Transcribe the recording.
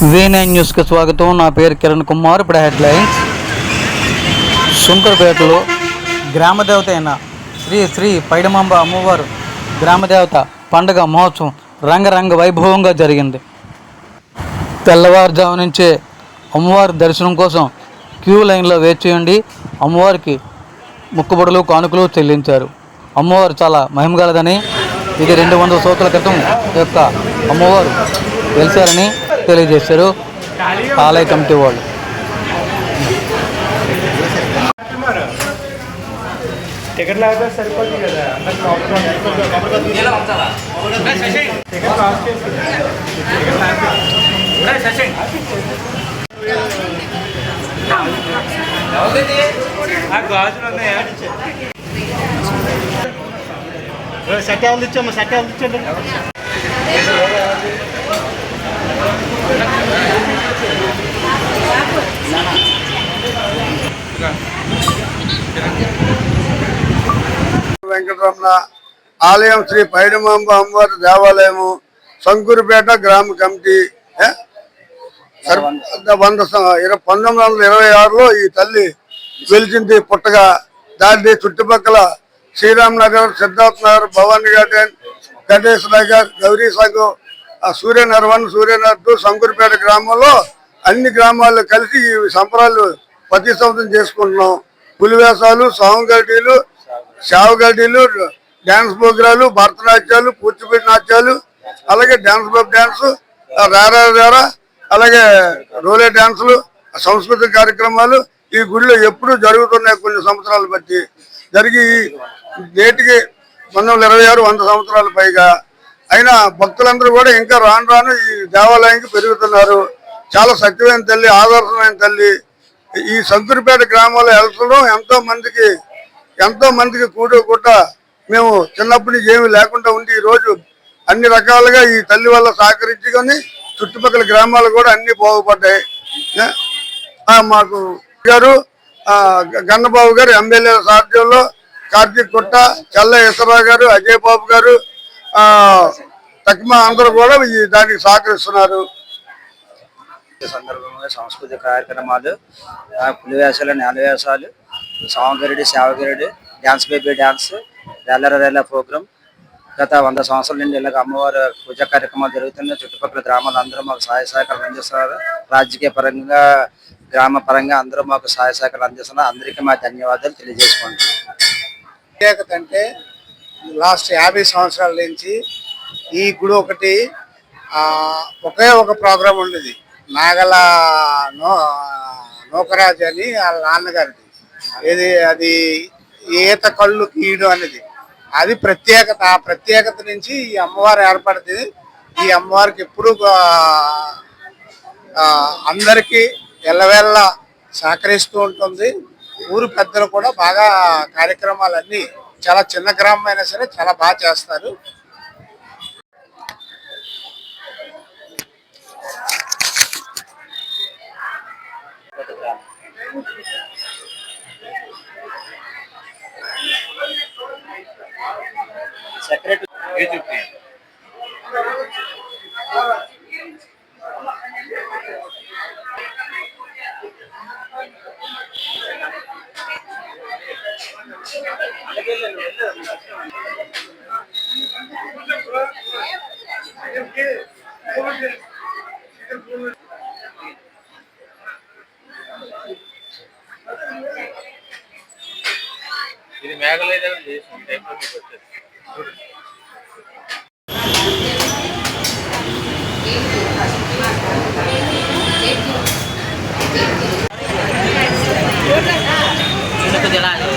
V nine న్యూస్కి స్వాగతం. నా పేరు కిరణ్ కుమార్. ఇప్పుడు హెడ్లైన్స్. శంకరపేటలో గ్రామదేవత అయిన శ్రీ శ్రీ పైడమాంబ అమ్మవారు గ్రామదేవత పండగ మహోత్సవం రంగరంగ వైభవంగా జరిగింది. తెల్లవారుజాము నుంచే అమ్మవారి దర్శనం కోసం క్యూ లైన్లో వేచి చేయండి. అమ్మవారికి ముక్కుబడులు కానుకలు చెల్లించారు. అమ్మవారు చాలా మహిమగలదని ఇది రెండు వందల సంవత్సరాల క్రితం యొక్క అమ్మవారు వెలిసారని తెలియజేశారు. ఆలయ కమిటీ వాళ్ళు. టికెట్ లేకపోతే సరిపోతుంది కదా. గాజులు ఉన్నాయా? సెట్ ఎవరు సెట్ ఎవరు ఇచ్చండి వెంకటరమణ ఆలయం శ్రీ పైడమాంబ అమ్మవారి దేవాలయము శంకూరుపేట గ్రామ కమిటీ వంద పంతొమ్మిది వందల ఇరవై ఆరులో ఈ తల్లి వెలిచింది పుట్టగా దాని చుట్టుపక్కల శ్రీరామ్ నగర్ సిద్ధార్థ్ నగర్ భవానీ గార్డెన్ గణేష్ నగర్ గౌరీ సంఘం ఆ సూర్యనగర్ వన్ సూర్యనగర్ టూ శంకురుపేట గ్రామంలో అన్ని గ్రామాల్లో కలిసి ఈ సంబరాలు ప్రతి సంవత్సరం చేసుకుంటున్నాం. పులివేషాలు సాంగటీలు శావగడ్డీలు డ్యాన్స్ ప్రోగ్రాలు భరతనాట్యాలు కూచిపూడి నాట్యాలు అలాగే డ్యాన్స్ బాబ్ డ్యాన్స్ రారా రారా అలాగే రోలే డ్యాన్సులు సంస్కృతిక కార్యక్రమాలు ఈ గుడిలో ఎప్పుడు జరుగుతున్నాయి కొన్ని సంవత్సరాలు బట్టి. జరిగి నేటికి పంతొమ్మిది వందల ఇరవై ఆరు వంద సంవత్సరాల పైగా. అయినా భక్తులందరూ కూడా ఇంకా రాను రాను ఈ దేవాలయానికి పెరుగుతున్నారు. చాలా సత్యమైన తల్లి ఆదర్శమైన తల్లి. ఈ సంతూరుపేట గ్రామంలో వెళ్తడం ఎంతో మందికి ఎంతో మందికి కూడు గుట్ట మేము చిన్నప్పటి నుంచి ఏమీ లేకుండా ఉండి ఈ రోజు అన్ని రకాలుగా ఈ తల్లి వల్ల సహకరించుకొని చుట్టుపక్కల గ్రామాలు కూడా అన్ని బాగుపడ్డాయి. మాకు గారు గన్నబాబు గారు ఎమ్మెల్యే సాధ్యంలో కార్తీక్ కుట్ట చల్ల ఈశ్వరరావు గారు అజయ్ బాబు గారు తక్కువ తక్మా అందరూ కూడా ఈ దానికి సహకరిస్తున్నారు. సందర్భంగా సాంస్కృతిక కార్యక్రమాలు పులివేషాలు నేలవేషాలు సామగిరిడి సేవగిరిడి డ్యాన్స్ బేబీ డ్యాన్స్ రెల్లర రెల్ల ప్రోగ్రామ్ గత వంద సంవత్సరాల నుండి ఇలాగ అమ్మవారి పూజా కార్యక్రమాలు జరుగుతున్నాయి. చుట్టుపక్కల గ్రామాలు అందరూ మాకు సహాయ సహకారం అందిస్తున్నారు. రాజకీయ పరంగా గ్రామ పరంగా అందరూ మాకు సహాయ సహకారం అందిస్తున్నారు. అందరికీ మా ధన్యవాదాలు తెలియజేసుకుంటున్నాం ప్రత్యేకత అంటే లాస్ట్ యాభై సంవత్సరాల నుంచి ఈ గుడి ఒకటి ఒకే ఒక ప్రోగ్రాం ఉండేది. నాగల నో నూకరాజు అని వాళ్ళ నాన్నగారిది. ఇది అది ఈత కళ్ళు కీయడం అనేది. అది ప్రత్యేకత. ఆ ప్రత్యేకత నుంచి ఈ అమ్మవారు ఏర్పడుతుంది ఈ అమ్మవారికి ఎప్పుడు అందరికీ ఎల్లవేళ్ళ సహకరిస్తూ ఉంటుంది. ఊరు పెద్దలు కూడా బాగా కార్యక్రమాలన్నీ చాలా చిన్న గ్రామం అయినా సరే చాలా బాగా చేస్తారు. ఇది మేఘలేదని చేసిన టైంలో మీకు వచ్చేది. Sudah kejelasan.